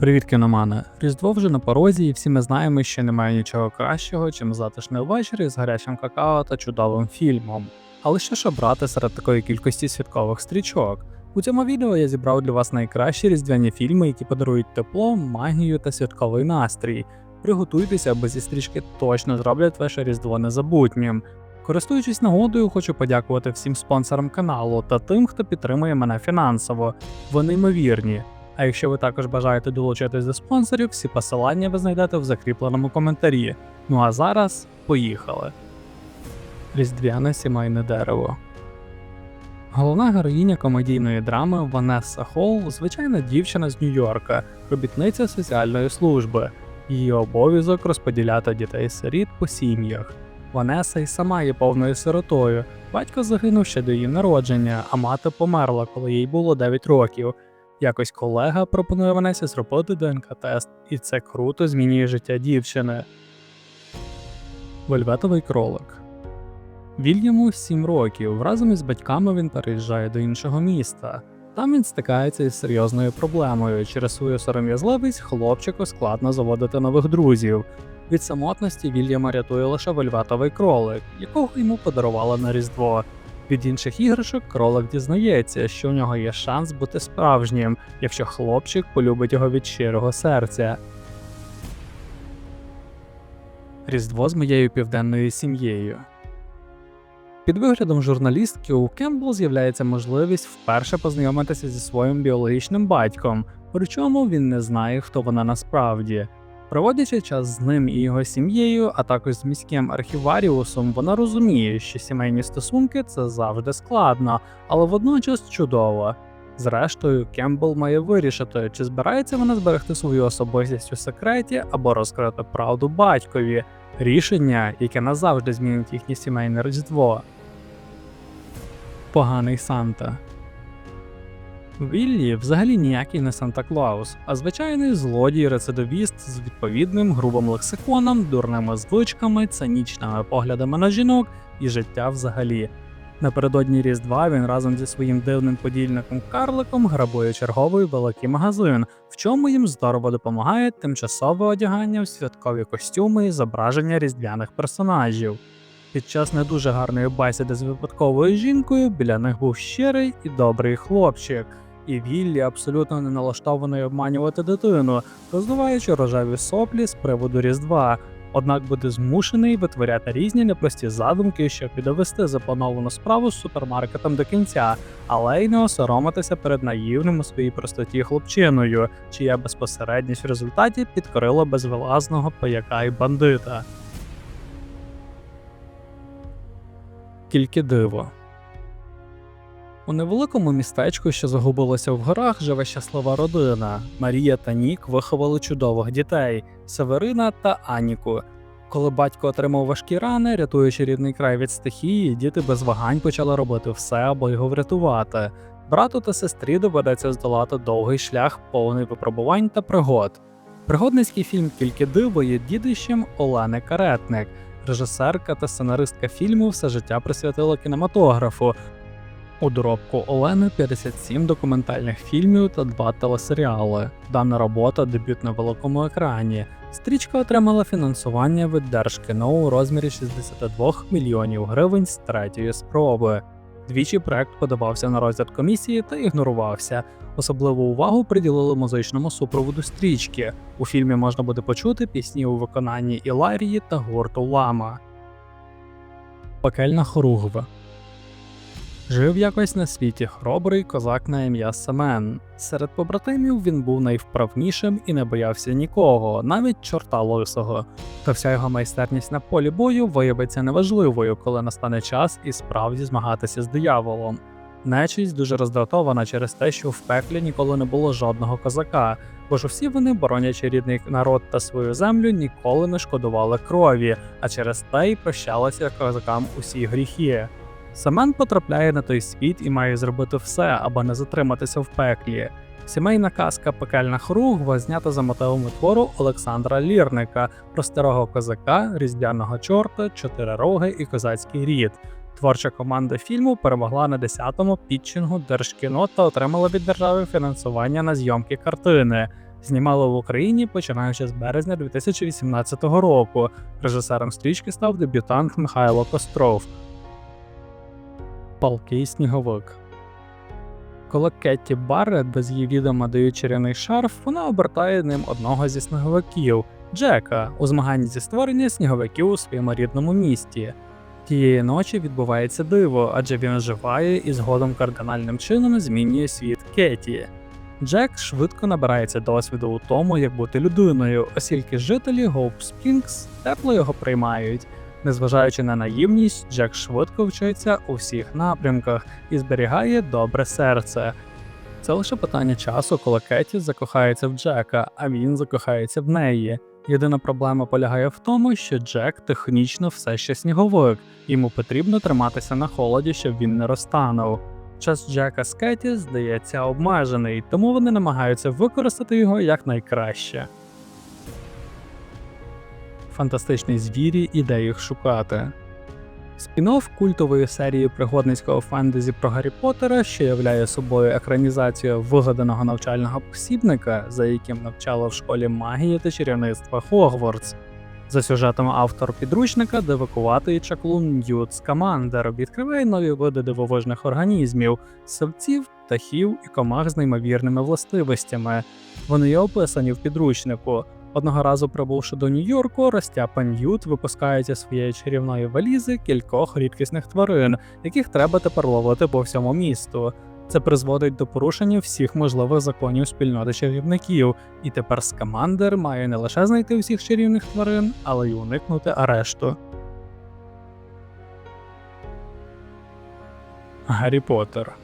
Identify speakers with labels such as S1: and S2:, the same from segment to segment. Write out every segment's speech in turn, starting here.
S1: Привіт, кіномани! Різдво вже на порозі, і всі ми знаємо, що немає нічого кращого, чим затишний ввечері з гарячим какао та чудовим фільмом. Але що ж обрати серед такої кількості святкових стрічок? У цьому відео я зібрав для вас найкращі різдвяні фільми, які подарують тепло, магію та святковий настрій. Приготуйтеся, бо ці стрічки точно зроблять ваше різдво незабутнім. Користуючись нагодою, хочу подякувати всім спонсорам каналу та тим, хто підтримує мене фінансово. Вони ймовірні. А якщо ви також бажаєте долучитись до спонсорів, всі посилання ви знайдете в закріпленому коментарі. Ну а зараз поїхали. Різдвяне сімейне дерево. Головна героїня комедійної драми Ванесса Холл звичайна дівчина з Нью-Йорка, робітниця соціальної служби. Її обов'язок розподіляти дітей-сиріт по сім'ях. Ванеса й сама є повною сиротою. Батько загинув ще до її народження, а мати померла, коли їй було 9 років. Якось колега пропонує Ванесі зробити ДНК-тест, і це круто змінює життя дівчини. Вельветовий кролик. Вільяму 7 років. Разом із батьками він переїжджає до іншого міста. Там він стикається із серйозною проблемою. Через свою сором'язливість хлопчику складно заводити нових друзів. Від самотності Вільяма рятує лише вельветовий кролик, якого йому подарували на Різдво. Від інших іграшок кролик дізнається, що у нього є шанс бути справжнім, якщо хлопчик полюбить його від щирого серця. Різдво з моєю південною сім'єю. Під виглядом журналістки у Кембл з'являється можливість вперше познайомитися зі своїм біологічним батьком, причому він не знає, хто вона насправді. Проводячи час з ним і його сім'єю, а також з міським архіваріусом, вона розуміє, що сімейні стосунки це завжди складно, але водночас чудово. Зрештою, Кембл має вирішити, чи збирається вона зберегти свою особистість у секреті або розкрити правду батькові, рішення, яке назавжди змінить їхнє сімейне різдво. Поганий Санта Віллі взагалі ніякий не Санта Клаус, а звичайний злодій-рецидивіст з відповідним грубим лексиконом, дурними звичками, цинічними поглядами на жінок і життя взагалі. Напередодні Різдва він разом зі своїм дивним подільником Карликом грабує черговий великий магазин, в чому їм здорово допомагає тимчасове одягання в святкові костюми і зображення різдвяних персонажів. Під час не дуже гарної бесіди з випадковою жінкою біля них був щирий і добрий хлопчик, і Віллі абсолютно не налаштований обманювати дитину, роздуваючи рожеві соплі з приводу Різдва. Однак буде змушений витворяти різні непрості задумки, щоб підвести заплановану справу з супермаркетом до кінця, але й не осоромитися перед наївним у своїй простоті хлопчиною, чия безпосередність в результаті підкорила безвилазного паяка і бандита. Тільки диво. У невеликому містечку, що загубилося в горах, живе щаслива родина. Марія та Нік виховали чудових дітей Северина та Аніку. Коли батько отримав важкі рани, рятуючи рідний край від стихії, діти без вагань почали робити все, аби його врятувати. Брату та сестрі доведеться здолати довгий шлях, повний випробувань та пригод. Пригодницький фільм Тільки диво є дідищем Олени Каретник. Режисерка та сценаристка фільму все життя присвятила кінематографу. У доробку Олени 57 документальних фільмів та два телесеріали. Дана робота дебют на великому екрані. Стрічка отримала фінансування від Держкіно у розмірі 62 мільйонів гривень з третьої спроби. Двічі проект подавався на розгляд комісії та ігнорувався. Особливу увагу приділили музичному супроводу стрічки. У фільмі можна буде почути пісні у виконанні Іларії та гурту Лама. Пекельна хоругва Жив якось на світі хоробрий козак на ім'я Семен. Серед побратимів він був найвправнішим і не боявся нікого, навіть чорта лисого. Та вся його майстерність на полі бою виявиться неважливою, коли настане час і справді змагатися з дияволом. Нечість дуже роздратована через те, що в пеклі ніколи не було жодного козака, бо ж усі вони, боронячи рідний народ та свою землю, ніколи не шкодували крові, а через те й прощалися козакам усі гріхи. Семен потрапляє на той світ і має зробити все, аби не затриматися в пеклі. Сімейна казка Пекельна хоругва знята за мотивами твору Олександра Лірника про старого козака, різдвяного чорта, чотирироги і козацький рід. Творча команда фільму перемогла на 10-му пітчингу Держкіно та отримала від держави фінансування на зйомки картини. Знімали в Україні починаючи з березня 2018 року. Режисером стрічки став дебютант Михайло Костров. Палкий сніговик. Коли Кетті Барретт без її відома дає чарівний шарф, вона обертає ним одного зі сніговиків Джека у змаганні зі створення сніговиків у своєму рідному місті. Тієї ночі відбувається диво, адже він оживає і згодом кардинальним чином змінює світ Кеті. Джек швидко набирається досвіду у тому, як бути людиною, оскільки жителі Гоуп Спрінгс тепло його приймають. Незважаючи на наївність, Джек швидко вчиться у всіх напрямках і зберігає добре серце. Це лише питання часу, коли Кеті закохається в Джека, а він закохається в неї. Єдина проблема полягає в тому, що Джек технічно все ще сніговик, йому потрібно триматися на холоді, щоб він не розтанув. Час Джека з Кеті здається обмежений, тому вони намагаються використати його якнайкраще. Фантастичні звірі і де їх шукати. Спін-офф культової серії пригодницького фентезі про Гаррі Поттера, що являє собою екранізацію вигаданого навчального посібника, за яким навчала в школі магії та чарівництва Хогвартс. За сюжетом автор підручника дивакуватий чаклун Ньют Скамандер відкриває нові види дивовижних організмів, савців, птахів і комах з неймовірними властивостями. Вони є описані в підручнику. Одного разу прибувши до Нью-Йорку, Ростяпа Ньют випускає своєї чарівної валізи кількох рідкісних тварин, яких треба тепер ловити по всьому місту. Це призводить до порушення всіх можливих законів спільноти чарівників, і тепер Скамандер має не лише знайти всіх чарівних тварин, але й уникнути арешту. Гаррі Поттер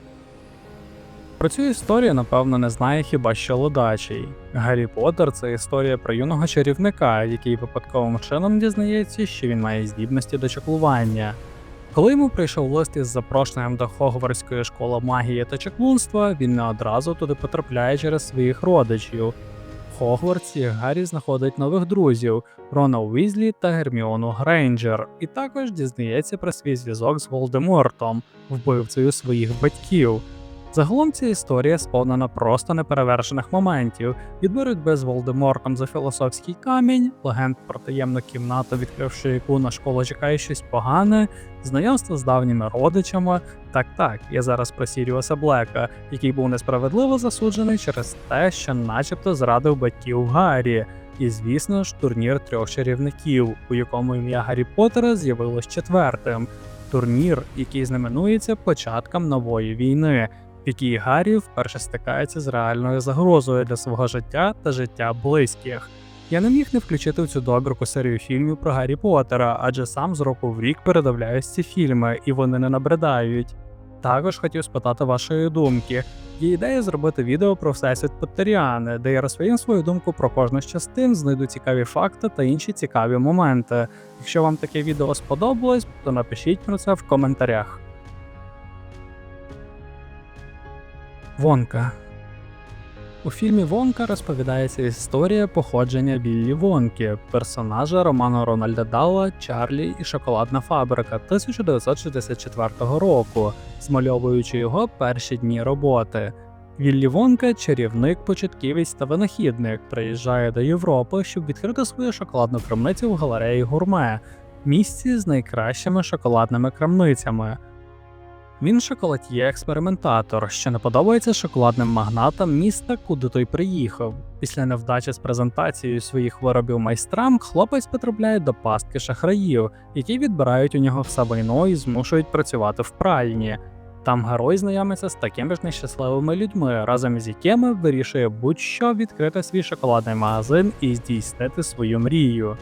S1: про цю історію, напевно, не знає хіба що ледачий. Гаррі Поттер – це історія про юного чарівника, який випадковим чином дізнається, що він має здібності до чаклування. Коли йому прийшов лист із запрошенням до Хогвартської школи магії та чаклунства, він не одразу туди потрапляє через своїх родичів. В Хогвартсі Гаррі знаходить нових друзів Рона Уізлі та Герміону Грейнджер, і також дізнається про свій зв'язок з Волдемортом, вбивцею своїх батьків. Загалом ця історія сповнена просто неперевершених моментів від боротьби з Волдемортом за філософський камінь, легенд про таємну кімнату, відкривши яку на школу чекає щось погане, знайомство з давніми родичами. Так так, я зараз про Сіріуса Блека, який був несправедливо засуджений через те, що начебто зрадив батьків Гаррі. І, звісно ж, турнір трьох чарівників, у якому ім'я Гаррі Поттера з'явилось четвертим. Турнір, який знаменується початком нової війни, в якій Гаррі вперше стикається з реальною загрозою для свого життя та життя близьких. Я не міг не включити в цю добірку серію фільмів про Гаррі Поттера, адже сам з року в рік передивляюсь ці фільми, і вони не набридають. Також хотів спитати вашої думки. Є ідея зробити відео про всесвіт Поттеріани, де я розповім свою думку про кожну з частин, знайду цікаві факти та інші цікаві моменти. Якщо вам таке відео сподобалось, то напишіть про це в коментарях. Вонка. У фільмі Вонка розповідається історія походження Біллі Вонки, персонажа роману Рональда Дала Чарлі і Шоколадна фабрика 1964 року, змальовуючи його перші дні роботи. Віллі Вонка чарівник, початківець та винахідник, приїжджає до Європи, щоб відкрити свою шоколадну крамницю в галереї Гурме, місці з найкращими шоколадними крамницями. Він шоколад'є-експериментатор, що не подобається шоколадним магнатам міста, куди той приїхав. Після невдачі з презентацією своїх виробів майстрам хлопець потрапляє до пастки шахраїв, які відбирають у нього все майно і змушують працювати в пральні. Там герой знайомиться з такими ж нещасливими людьми, разом із якими вирішує будь-що відкрити свій шоколадний магазин і здійснити свою мрію.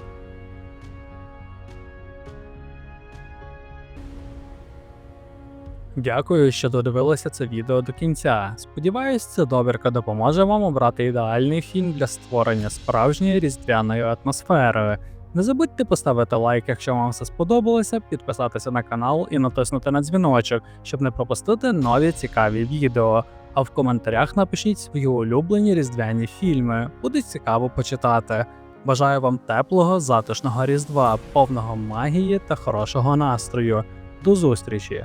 S1: Дякую, що додивилися це відео до кінця. Сподіваюсь, ця добірка допоможе вам обрати ідеальний фільм для створення справжньої різдвяної атмосфери. Не забудьте поставити лайк, якщо вам все сподобалося, підписатися на канал і натиснути на дзвіночок, щоб не пропустити нові цікаві відео. А в коментарях напишіть свої улюблені різдвяні фільми. Буде цікаво почитати. Бажаю вам теплого, затишного різдва, повного магії та хорошого настрою. До зустрічі!